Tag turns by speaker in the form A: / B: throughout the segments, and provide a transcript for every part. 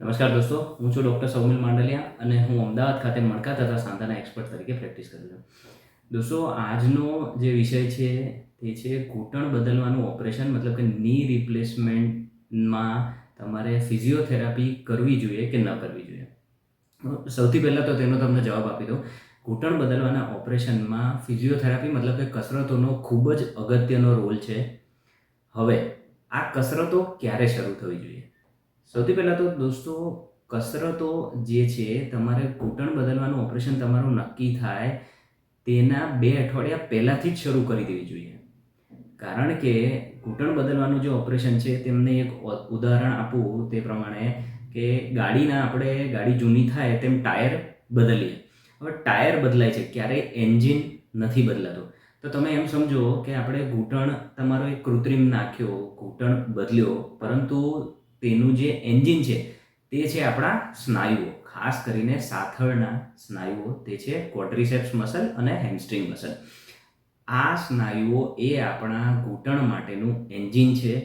A: નમસ્કાર દોસ્તો, હું છું ડૉક્ટર સૌમિલ માંડલિયા અને હું અમદાવાદ ખાતે મણકા તથા સાંધાના એક્સપર્ટ તરીકે પ્રેક્ટિસ કરું છું. દોસ્તો, આજનો જે વિષય છે તે છે ઘૂંટણ બદલવાનું ઓપરેશન, મતલબ કે ની રિપ્લેસમેન્ટમાં તમારે ફિઝિયોથેરાપી કરવી જોઈએ કે ન કરવી જોઈએ? સૌથી પહેલાં તો તેનો તમને જવાબ આપી દઉં. ઘૂંટણ બદલવાના ઓપરેશનમાં ફિઝિયોથેરાપી મતલબ કે કસરતોનો ખૂબ જ અગત્યનો રોલ છે. હવે, આ કસરતો ક્યારે શરૂ થવી જોઈએ? સૌથી પહેલાં તો દોસ્તો, કસરતો જે છે, તમારે ઘૂંટણ બદલવાનું ઓપરેશન તમારું નક્કી થાય, તેના બે અઠવાડિયા પહેલાંથી જ શરૂ કરી દેવી જોઈએ. કારણ કે ઘૂંટણ બદલવાનું જે ઓપરેશન છે, તેમને એક ઉદાહરણ આપું તે પ્રમાણે કે ગાડીના આપણે, ગાડી જૂની થાય તેમ ટાયર બદલીએ. હવે ટાયર બદલાય છે, ક્યારેય એન્જિન નથી બદલાતું. તો તમે એમ સમજો કે આપણે ઘૂંટણ તમારો એક કૃત્રિમ નાખ્યો, ઘૂંટણ બદલ્યો, પરંતુ તેનું જે એન્જિન છે, તે છે આપણા સ્નાયુઓ. ખાસ કરીને સાથળના સ્નાયુઓ. તે છે ક્વોડ્રિસેપ્સ મસલ અને હેમસ્ટ્રિંગ મસલ આ સ્નાયુઓ એ આપણા ઘૂંટણ માટેનું એન્જિન છે.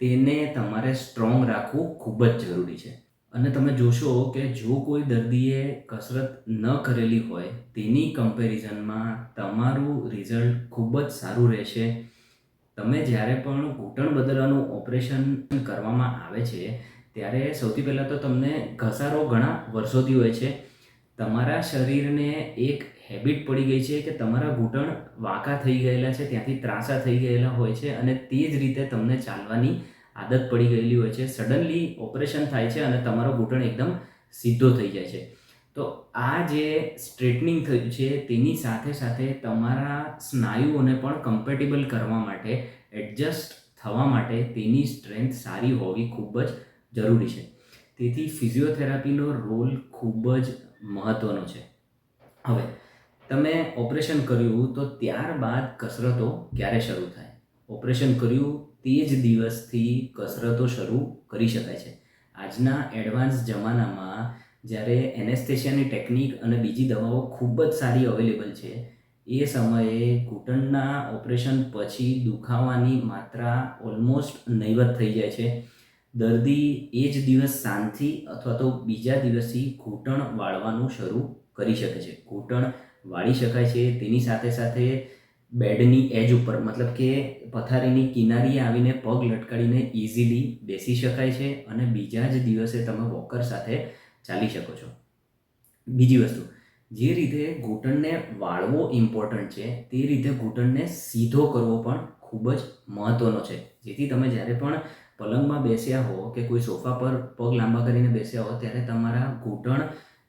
A: તેને તમારે સ્ટ્રોંગ રાખવું ખૂબ જ જરૂરી છે. અને તમે જોશો કે જો કોઈ દર્દીએ કસરત ન કરેલી હોય, તેની કમ્પેરિઝનમાં તમારું રિઝલ્ટ ખૂબ જ સારું રહેશે. તમે જ્યારે પણ ઘૂંટણ બદલવાનું ઓપરેશન કરવામાં આવે છે, ત્યારે સૌથી પહેલાં તો તમને ઘસારો ઘણા વર્ષોથી હોય છે. તમારા શરીરને એક હેબિટ પડી ગઈ છે કે તમારા ઘૂંટણ વાંકા થઈ ગયેલા છે, ત્યાંથી ત્રાંસા થઈ ગયેલા હોય છે અને તે જ રીતે તમને ચાલવાની આદત પડી ગયેલી હોય છે. સડનલી ઓપરેશન થાય છે અને તમારો ઘૂંટણ એકદમ સીધો થઈ જાય છે. તો આ જે સ્ટ્રેટનિંગ થયું છે, તેની સાથે સાથે તમારા સ્નાયુઓને પણ કમ્પેટેબલ કરવા માટે એડજસ્ટ થવા માટે તેની સ્ટ્રેન્થ સારી હોવી ખૂબ જ જરૂરી છે. તેથી ફિઝિયોથેરાપીનો રોલ ખૂબ જ મહત્ત્વનો છે. હવે, તમે ઓપરેશન કર્યું તો ત્યારબાદ કસરતો ક્યારે શરૂ થાય? ઓપરેશન કર્યું તે જ દિવસથી કસરતો શરૂ કરી શકાય છે. આજના એડવાન્સ જમાનામાં જ્યારે એનેસ્થેશિયાની ટેકનિક અને બીજી દવાઓ ખૂબ જ સારી અવેલેબલ છે, એ સમયે ઘૂંટણના ઓપરેશન પછી દુખાવાની માત્રા ઓલમોસ્ટ નહીવત થઈ જાય છે. દર્દી એ જ દિવસ સાંજથી અથવા તો બીજા દિવસથી ઘૂંટણ વાળવાનું શરૂ કરી શકે છે. ઘૂંટણ વાળી શકાય છે, તેની સાથે સાથે બેડની એજ ઉપર, મતલબ કે પથારીની કિનારીએ આવીને પગ લટકાડીને ઇઝીલી બેસી શકાય છે અને બીજા જ દિવસે તમે વોકર સાથે ચાલી શકો છો. બીજી વસ્તુ, જે રીતે ઘૂંટણને વાળવો ઇમ્પોર્ટન્ટ છે, તે રીતે ઘૂંટણને સીધો કરવો પણ ખૂબ જ મહત્ત્વનો છે. જેથી તમે જ્યારે પણ પલંગમાં બેસ્યા હો કે કોઈ સોફા પર પગ લાંબા કરીને બેસ્યા હો, ત્યારે તમારા ઘૂંટણ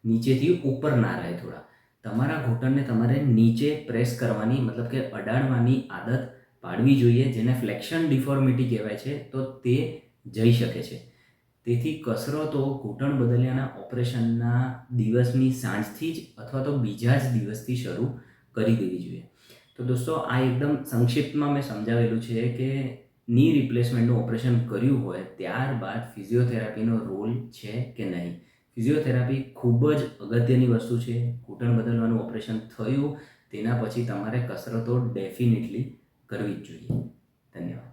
A: નીચેથી ઉપર ના રહે થોડા. તમારા ઘૂંટણને તમારે નીચે પ્રેસ કરવાની, મતલબ કે અડાડવાની આદત પાડવી જોઈએ, જેને ફ્લેક્શન ડિફોર્મિટી કહેવાય છે, તો તે જઈ શકે છે. તેથી કસરતો ઘૂંટણ બદલ્યાના ઓપરેશનના દિવસની સાંજથી જ અથવા તો બીજા જ દિવસથી શરૂ કરી દેવી જોઈએ. તો દોસ્તો, આ એકદમ સંક્ષિપ્તમાં મેં સમજાવેલું છે કે ની રિપ્લેસમેન્ટનું ઓપરેશન કર્યું હોય ત્યારબાદ ફિઝિયોથેરાપીનો રોલ છે કે નહીં? ફિઝિયોથેરાપી ખૂબ જ અગત્યની વસ્તુ છે. ઘૂંટણ બદલવાનું ઓપરેશન થયું, તેના પછી તમારે કસરતો ડેફિનેટલી કરવી જ જોઈએ. ધન્યવાદ.